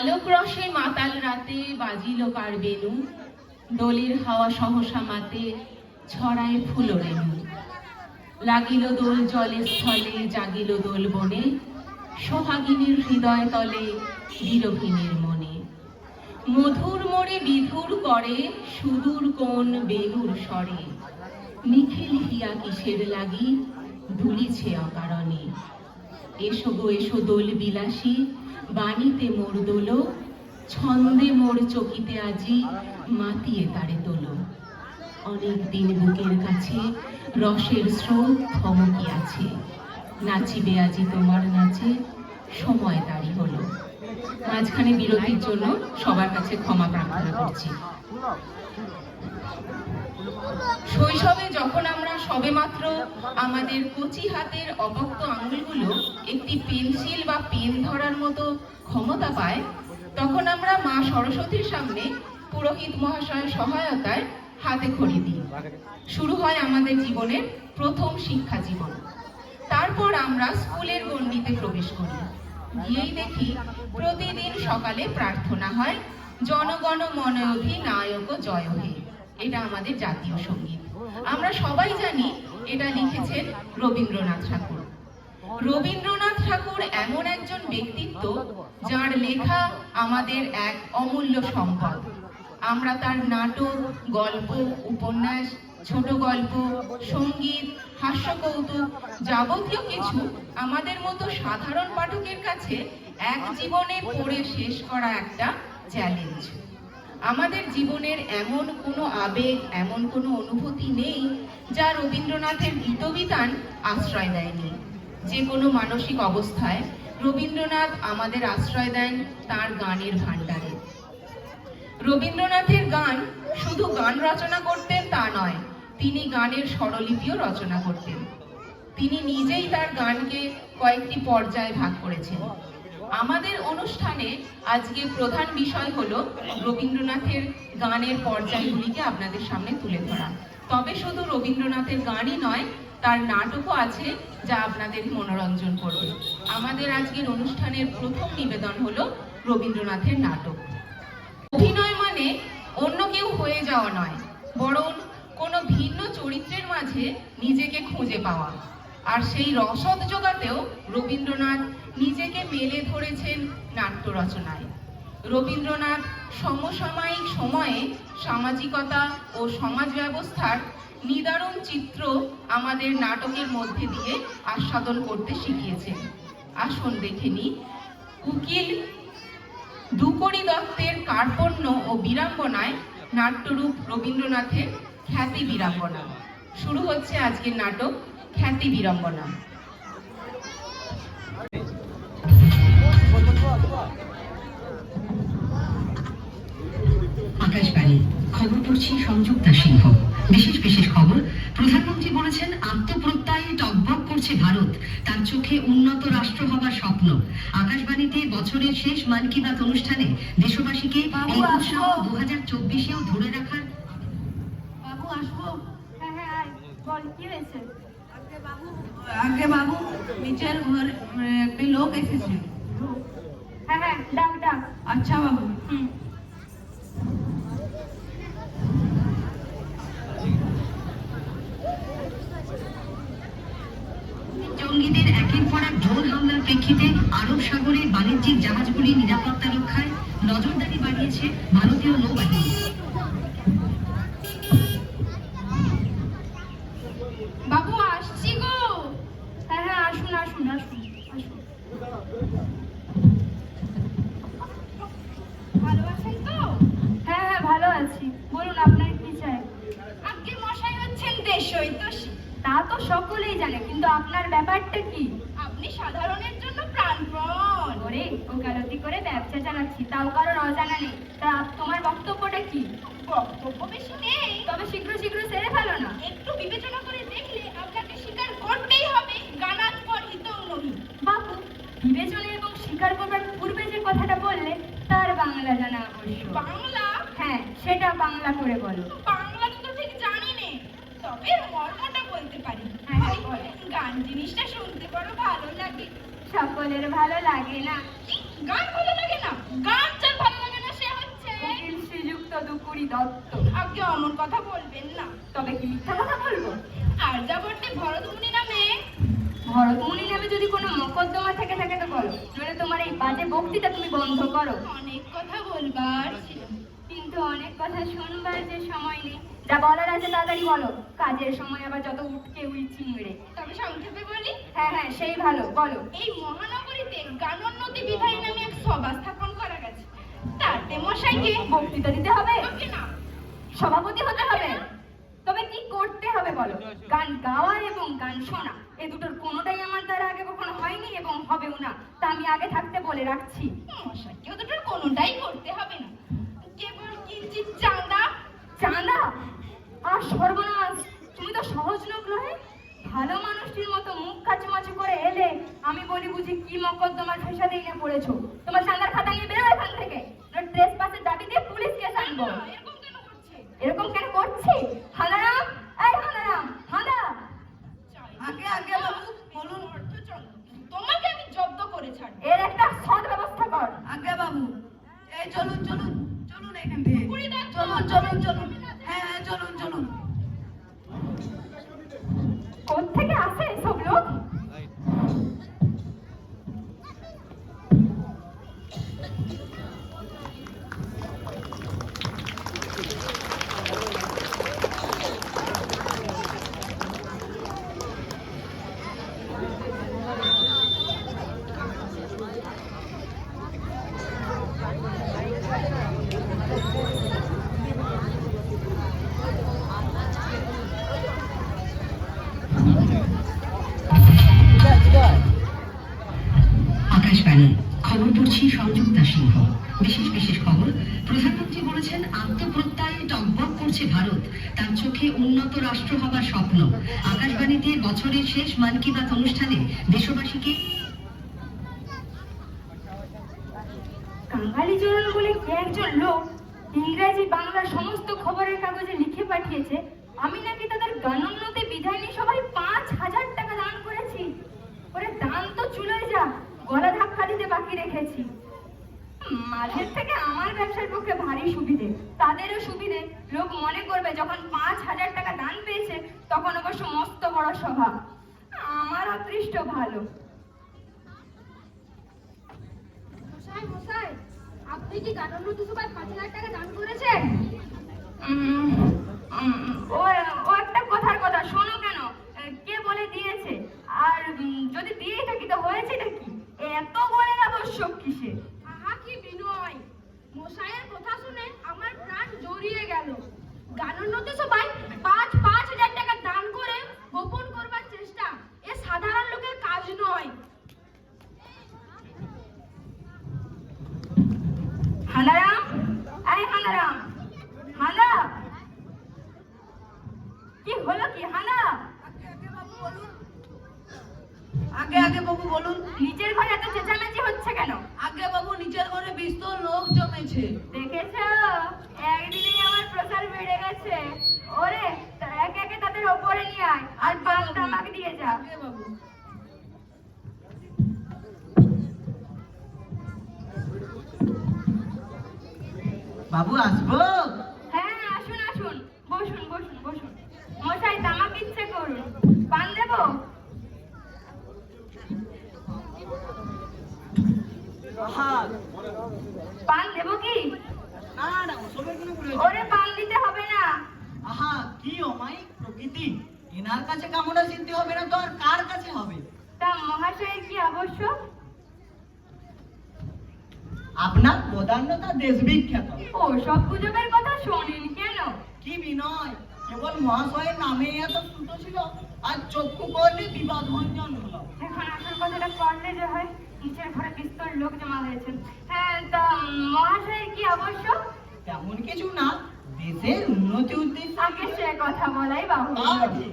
আলোক রসে মাতাল রাতে বাজিল কার বেনু দোলের হাওয়া সহসা মাতে ছড়ায় ফুল রেণু লাগিল দোল জলে স্থলে, জাগিল দোল বনে। সোহাগিনীর হৃদয় তলে বিরোহিনীর মনে। মধুর মোড়ে বিধুর করে, সুদূর কোন বেলুর স্বরে। নিখিল হিয়া কিসের লাগি দুলিছে অকারণে। এসো গো, এসো দোল বিলাসী, বাণীতে মোর দোলো, ছন্দে মোর চকিতে আজি মাতিয়ে তারে তোলো। অনেক দিন বুকের কাছে রসের স্রোত থমকি আছে। নাচিবে আজি তোমার নাচে, সময় দাঁড়ি হলো। মাঝখানে বিরতির জন্য সবার কাছে ক্ষমা প্রার্থনা করছি। শৈশবে যখন আমরা সবেমাত্র আমাদের কচি হাতের অপক্ত আঙুলগুলো একটি পেন্সিল বা পেন ধরার মতো ক্ষমতা পায়, তখন আমরা মা সরস্বতীর সামনে পুরোহিত মহাশয়ের সহায়তায় হাতে খড়ি দিই। শুরু হয় আমাদের জীবনের প্রথম শিক্ষা জীবন। তারপর আমরা স্কুলের গণ্ডিতে প্রবেশ করি। গিয়েই দেখি প্রতিদিন সকালে প্রার্থনা হয়, জনগণ মনয়োধি নায়ক জয় হে। এটা আমাদের জাতীয় সংগীত। আমরা সবাই জানি এটা লিখেছেন রবীন্দ্রনাথ ঠাকুর। রবীন্দ্রনাথ ঠাকুর এমন একজন ব্যক্তিত্ব যার লেখা আমাদের এক অমূল্য সম্পদ। আমরা তার নাটক, গল্প, উপন্যাস, ছোট গল্প, সংগীত, হাস্যকৌতুক যাবতীয় কিছু আমাদের মতো সাধারণ পাঠকের কাছে এক জীবনে পড়ে শেষ করা একটা চ্যালেঞ্জ। আমাদের জীবনের এমন কোনো আবেগ, এমন কোনো অনুভূতি নেই যা রবীন্দ্রনাথের গীতবিতান আশ্রয় দেয়নি। যে কোনো মানসিক অবস্থায় রবীন্দ্রনাথ আমাদের আশ্রয় দেন তার গানের ভাণ্ডারে। রবীন্দ্রনাথের গান শুধু গান রচনা করতেন তা নয়, তিনি গানের স্বরলিপিও রচনা করতেন। তিনি নিজেই তার গানকে কয়েকটি পর্যায়ে ভাগ করেছেন। আমাদের অনুষ্ঠানে আজকে প্রধান বিষয় হলো রবীন্দ্রনাথের গানের পর্যায়গুলিকে আপনাদের সামনে তুলে ধরা। তবে শুধু রবীন্দ্রনাথের গানই নয়, তার নাটকও আছে যা আপনাদের মনোরঞ্জন করবে। আমাদের আজকের অনুষ্ঠানের প্রথম নিবেদন হলো রবীন্দ্রনাথের নাটক। অভিনয় মানে অন্য কেউ হয়ে যাওয়া নয়, বরং কোনো ভিন্ন চরিত্রের মাঝে নিজেকে খুঁজে পাওয়া। আর সেই রসদ জোগাতেও রবীন্দ্রনাথ নিজেকে মেলে ধরেছেন নাট্য রচনায়। রবীন্দ্রনাথ সমসাময়িক সময়ে সামাজিকতা ও সমাজ ব্যবস্থার নিদারুণ চিত্র আমাদের নাটকের মধ্যে দিয়ে আস্বাদন করতে শিখিয়েছেন। আসুন দেখে নিই উকিল দুকরি দত্তের কার্পণ্য ও বিড়ম্বনায় নাট্যরূপ রবীন্দ্রনাথের খ্যাতি বিড়ম্বনা। শুরু হচ্ছে আজকের নাটক। খ্যাতি বীরাঙ্গনা আকাশবাণী খবর পড়ছি সংযুক্তা সিংহ। বিশেষ বিশেষ খবর প্রধানমন্ত্রী বলেছেন আত্মপ্রত্যয়ে টকবক করছে ভারত। তার চোখে উন্নত রাষ্ট্র হবার স্বপ্ন। আকাশবাণীতে বছরের শেষ মন কি বাত অনুষ্ঠানে দেশবাসীকে এই উৎসাহ দু হাজার চব্বিশেও ধরে রাখার বাবু আসব। হ্যাঁ হ্যাঁ বল কি হয়েছে? আগে বাবু নিচের ঘর একটি লোক এসেছে। হ্যাঁ হ্যাঁ ডাক ডাক আচ্ছা বাবু। হুম। জঙ্গিদের একের পর এক ড্রোন হামলার প্রেক্ষিতে আরব সাগরে বাণিজ্যিক জাহাজগুলির নিরাপত্তা রক্ষায় নজরদারি বাড়িয়েছে ভারতীয় নৌবাহিনী বাবু আসছি গো হ্যাঁ হ্যাঁ আসুন আসুন আসুন আসুন ভালো আছেন তো হ্যাঁ হ্যাঁ ভালো আছি বলুন আপনার কি চাই আজকে মশাই হচ্ছেন দেশই তা তো সকলেই জানে কিন্তু আপনার ব্যাপারটা কি? আপনি সাধারণের জন্য প্রাণপণ। ওরে ওকালতি করে ব্যবসা চালাচ্ছি তাও কারণ অজানা নেই। তা তোমার বক্তব্যটা কি? বক্তব্য বেশি নেই। তবে শীঘ্র শীঘ্র সেরে ফেলো না। একটু বিবেচনা করে দেখলে আপনাকে স্বীকার করতেই হবে গানাত পর হিতং নহি। বাবু বিবেচনা এবং স্বীকার করবার পূর্বে যে কথাটা বললে তার বাংলা জানা আবশ্যক। বাংলা? হ্যাঁ সেটা বাংলা করে বলো। বাংলা তবে মর্মটা বলতে পারি। হ্যাঁ হ্যাঁ। গান জিনিসটা শুনতে বড় ভালো লাগে। সকলের ভালো লাগে না? গান ভালো লাগে না? গান যার ভালো লাগে না সে হচ্ছে শ্রীযুক্ত দুপুরি দত্ত। আগে অমন কথা বলবেন না। তবে কি মিথ্যা কথা বলব? আর যাবর্তে ভরতমুনি নামে ভরতমুনি নামে যদি কোনো মকদ্দমা থেকে থাকে তো বলো। নইলে তোমার এই বাজে বক্তৃতা তুমি বন্ধ করো। অনেক কথা বলবার ছিল। কিন্তু অনেক কথা শুনবার যে সময় নেই। যা বলার আছে তাড়াতাড়ি বলো। কাজের সময় আবার যত উঠকে উই চিংড়ে তবে সংক্ষেপে বলি? হ্যাঁ হ্যাঁ সেই ভালো বলো। এই মহানগরীতে গানোন্নতি বিধায়ী নামে এক সভা স্থাপন করা গেছে। তাতে মশাইকে বক্তৃতা দিতে হবে? না। সভাপতি হতে হবে? তবে কি করতে হবে বলো? গান গাওয়া এবং গান শোনা এ দুটোর কোনোটাই আমার দ্বারা আগে কখনো হয়নি এবং হবেও না। তা আমি আগে থাকতে বলে রাখছি। মশাইকে দুটোর কোনোটাই করতে হবে না। কেবল কিঞ্চিত চাঁদা। চাঁদা? আর সর্বনাশ। তুমি তো সহজ লোক নহে। ভালো মানুষটির মতো মুখ কাচুমাচু করে এলে আমি বলি বুঝি কি মকদ্দমার ফেসা দিয়ে পড়েছো। তোমার চাঁদার খাতা নিয়ে বেরো এখান থেকে। বছরের শেষ মন কি বাত অনুষ্ঠানে দেশবাসীকে কাঙালি জোড়ান বলে একজন লোক ইংরেজি, বাংলা সমস্ত খবরের কাগজে লিখে পাঠিয়েছে। আমি নাকি তাদের গানোন্নতি বিধায়নী সবাই পাঁচ হাজার টাকা দান করেছি। ওরে দান তো চুলোয় যা, গলা ধাক্কা দিতে বাকি রেখেছি। মাঝের থেকে আমার ব্যবসার পক্ষে ভারী সুবিধে। তাদেরও সুবিধে। লোক মনে করবে যখন পাঁচ হাজার টাকা দান পেয়েছে তখন অবশ্য মস্ত বড় সভা। আমার অদৃষ্ট ভালো। আপনি কি গানোন্নতি সভায় পাঁচ হাজার টাকা দান করেছেন? ও একটা কথার কথা শোনো কেন? কে বলে দিয়েছে? আর যদি দিয়েই থাকি তো হয়েছেটা কি? এত বলে আবশ্যক কিসে মশাইয়ের কথা শুনে আমার প্রাণ জড়িয়ে গেল। গানোন্নতি সবাই পাঁচ পাঁচ হাজার টাকা দান করে গোপন করবার চেষ্টা এ সাধারণ লোকের কাজ নয়। হানারাম? আরে হানারাম হানা কি হলো কি হানা আগে আগে বাবু বলুন আগে আগে বাবু বলুন নিচের ঘরে এত চেঁচামেচি হচ্ছে কেন? আগে বাবু নিচের ঘরে বিস্তর লোক জমেছে। দেখেছ? একদিনেই আমার প্রসার বেড়ে গেছে। ওরে একে একে তাদের ওপরে নিয়ে আয় আর পাঁচটা আমাকে দিয়ে যা। আগে বাবু। বাবু আসব? হ্যাঁ আসুন আসুন। বসুন বসুন বসুন। মশাই তামাক ইচ্ছে করুন। পান দেবো? পান দেবো কি? ওরে পান দিতে হবে না। আহা কি অমায়িক প্রকৃতি। এনার কাছে কামনা সিদ্ধি হবে না তো আর কার কাছে হবে? তা মহাশয়ের কি আবশ্যক? আপনার প্রধান্যতা দেশ বিখ্যাত। ও সব গুজবের কথা শোনেন কেন? কি বিনয় কেবল মহাশয়ের নামে এত ছোট ছিল আর চক্ষু করলে বিবাদ ভঞ্জন হলো। এখন আসল কথাটা করলে যে হয়। নিচের ঘরে বিস্তর লোক জমা হয়েছে হ্যাঁ তা মহাশয়ের কি আবশ্যক তেমন কিছু না দেশের উন্নতি উদ্দেশ্যে। আগে সে কথা বলাই ঠিক।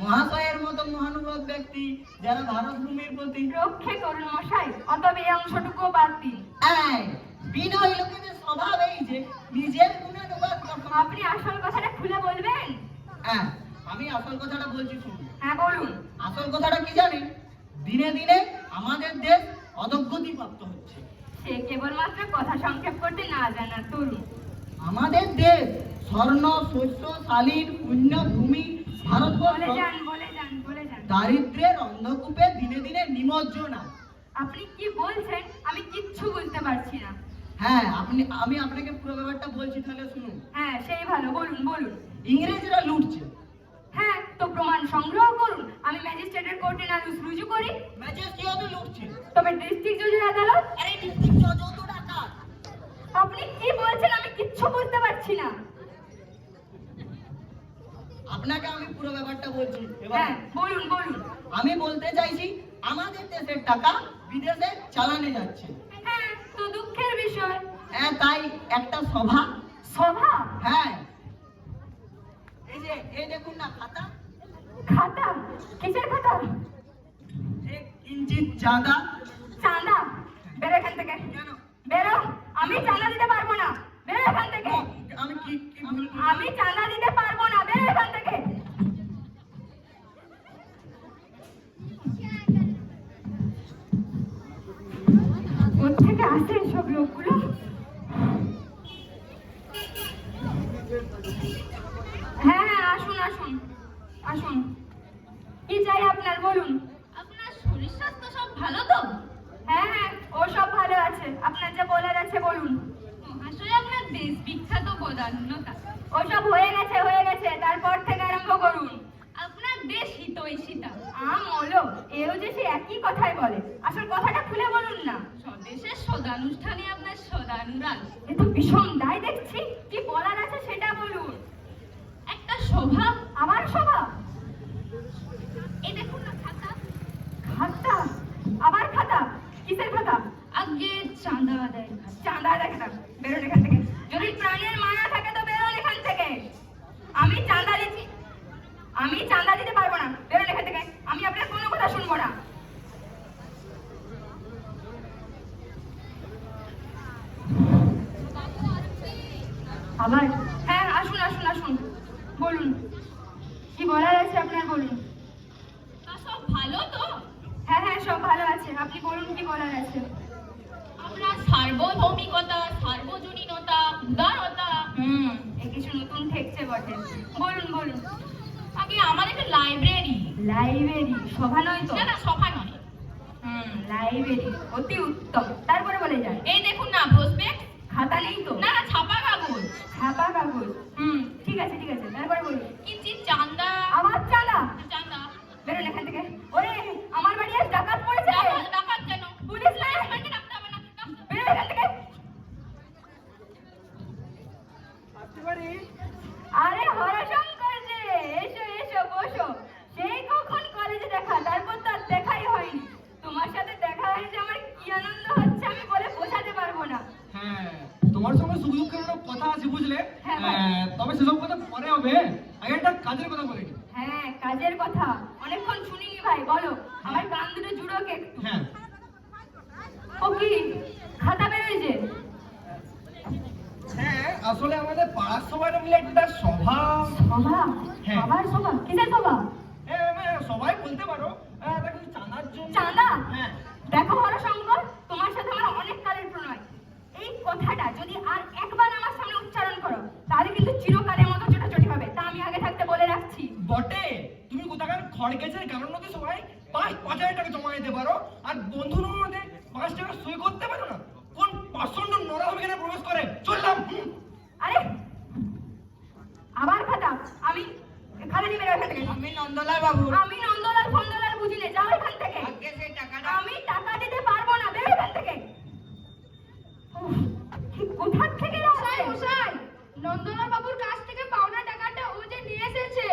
মহাশয়ের মতো মহানুভব ব্যক্তি যারা ভারত ভূমির প্রতি রক্ষে করুন মশাই অতবে এই অংশটুকু বাদ দিন। এই, বিনয় লোকেদের স্বভাব এই যে নিজের গুণানুবাদ আপনি আসল কথাটা খুলে বলবেন? হ্যাঁ আমি আসল কথাটা বলছি শুনুন। হ্যাঁ বলুন। আসল কথাটা কি জানেন? দিনে দিনে আমাদের দেশ অধোগতি প্রাপ্ত হচ্ছে। সে কেবলমাত্র কথা সংক্ষেপ করতে না জানা তরুণ। আমাদের দেশ স্বর্ণ শস্য শালীন পুণ্য ভূমি বলে ভারতবর্ষ দারিদ্রের অন্ধকূপে দিনে দিনে নিমজ্জনা আপনি কি বলছেন? আমি কিচ্ছু বুঝতে পারছি না। হ্যাঁ আপনি আমি আপনাকে পুরো ব্যাপারটা বলছি তাহলে শুনুন। হ্যাঁ সেই ভালো বলুন বলুন। ইংরেজরা লুটছে। হ্যাঁ তো প্রমাণ সংগ্রহ করুন। আমি ম্যাজিস্ট্রেটের কোর্টে নালিশ রুজু করি? ম্যাজিস্ট্রেটও তো লুটছে। তবে ডিস্ট্রিক্ট জজের আদালত? আরে ডিস্ট্রিক্ট জজ তো ডাকাত। আপনি কি বলছেন? আমি কিচ্ছু বুঝতে পারছি না। আপনাকে আমি পুরো ব্যাপারটা বলছি। হ্যাঁ বলুন বলুন। আমি বলতে চাইছি আমাদের দেশের টাকা বিদেশে চালানো যাচ্ছে। হ্যাঁ তো দুঃখের বিষয়। হ্যাঁ তাই একটা সভা। সভা? হ্যাঁ। যে এই দেখুন না খাতা? খাতা? কিসের খাতা? এক চাঁদা। চাঁদা? বেরো এখান থেকে। বেরো। আমি চাঁদা দিতে পারব না। বেরো এখান থেকে। আমি কি? আমি চাঁদা দিতে পারব না। বেরো এখান থেকে। আসুন। কি চাই আপনার বলুন। আপনার শরীর স্বাস্থ্য সব ভালো তো? হ্যাঁ হ্যাঁ ও সব ভালো আছে। আপনার যা বলার আছে বলুন। মহাশয় আপনার দেশ বিখ্যাত বদান্যতা ওসব হয়ে গেছে হয়ে গেছে। তারপর থেকে আরম্ভ করুন। আপনার দেশ হিতৈষিতা। আম হলো এও যে সে একই কথাই বলে। আসল কথাটা খুলে বলুন না। স্বদেশের সদানুষ্ঠানে আপনার সদানুরাগ এ তো ভীষণ দায় দেখছি। কি বলার আছে সেটা বলুন। একটা শোভা। আমার সভা এই দেখুন না খাতা খাতা আবার খাতা কিসের খাতা আগে চাঁদা খাতা চাঁদা দেখাতাম বেরোন এখান থেকে। যদি প্রাণের মায়া থাকে তো বেরোন এখান থেকে। আমি চাঁদা দিচ্ছি। আমি চাঁদা দিতে পারব না। বেরোন এখান থেকে। আমি আপনার কোনো কথা শুনব না। আবার হ্যাঁ আসুন আসুন আসুন বলুন কি বলার আছে আপনার বলুন তা সব ভালো তো হ্যাঁ হ্যাঁ সব ভালো আছে আপনি বলুন কি বলার আছে আপনার সার্বভৌমিকতা সার্বজনীনতা উদারতা হুম এ কিছু নতুন ঠেকছে বটে বলুন বলুন আগে আমার একটা লাইব্রেরি লাইব্রেরি সভা নয় তো না না সভা নয় হুম লাইব্রেরি অতি উত্তম। তারপরে বলে যায় এই দেখুন না প্রসপেক্ট খাতা নেই তো। না না ছাপা কাগজ। ছাপা কাগজ। হুম। ঠিক আছে ঠিক আছে তারপরে বলুন কিঞ্চিত চান্দা। আমার চালা চাঁদা বেরোন এখান থেকে। ওরে আমার বাড়ি আজ ডাকাত পড়েছে ডাকাত ডাকাত কেন পুলিশ নাই আমাকে ডাকতে হবে না ডাকতে হবে না। বেরোন এখান থেকে আরে হরশঙ্কর যে এসো এসো বসো সেই কখন কলেজে দেখা তারপর তো আর দেখাই হয়নি তোমার সাথে দেখা হয়েছে আমার কি আনন্দ হচ্ছে আমি বলে বোঝাতে পারব না হ্যাঁ তোমার সঙ্গে সুখ দুঃখের একটা কথা আছে বুঝলে? হ্যাঁ, ভাই। তবে সেসব কথা পরে হবে। আগে একটা কাজের কথা বলে হ্যাঁ কাজের কথা? অনেকক্ষণ শুনিনি ভাই বলো। আমার কান দুটো জুড়োকে একটু হ্যাঁ। ও কি? খাতা বেরোয়েছে? হ্যাঁ আসলে আমাদের পাড়ার সবাই মিলে একটা সভা। সভা? হ্যাঁ। আবার সভা? কিসের সভা? হ্যাঁ, হ্যাঁ, সবাই বলতে পারো। চাঁদার জন্য। চাঁদা? হ্যাঁ। দেখো হরশঙ্কর তোমার সাথে আমার অনেক কালের প্রণয়। এই কথাটা যদি আর একবার আমার সামনে উচ্চারণ করো তাহলে কিন্তু চিরকালের মতো ছোটাছুটি হবে। তা আমি আগে থাকতে বলে রাখছি। বটে তুমি কোথাকার খড় গেছের কারণ মধ্যে সবাই পাঁচ পাঁচ হাজার টাকা জমা দিতে পারো আর বন্ধুর মধ্যে পাঁচ টাকা সই করতে পারো না? কোন পাঁচশো নোরা হবে এখানে প্রবেশ করে? চললাম আরে আবার খাতা আমি খাতা নিয়ে বেরো এখান থেকে। আমি নন্দলাল বাবু। আমি নন্দলাল ফন্দলাল বুঝি না যাও এখান থেকে। আগে সেই টাকাটা আমি টাকা দিতে পারব না বেরো এখান থেকে। কোথা থেকে মশাই। নন্দলাল বাবুর কাছ থেকে পাওনা টাকাটা ও যে নিয়ে এসেছে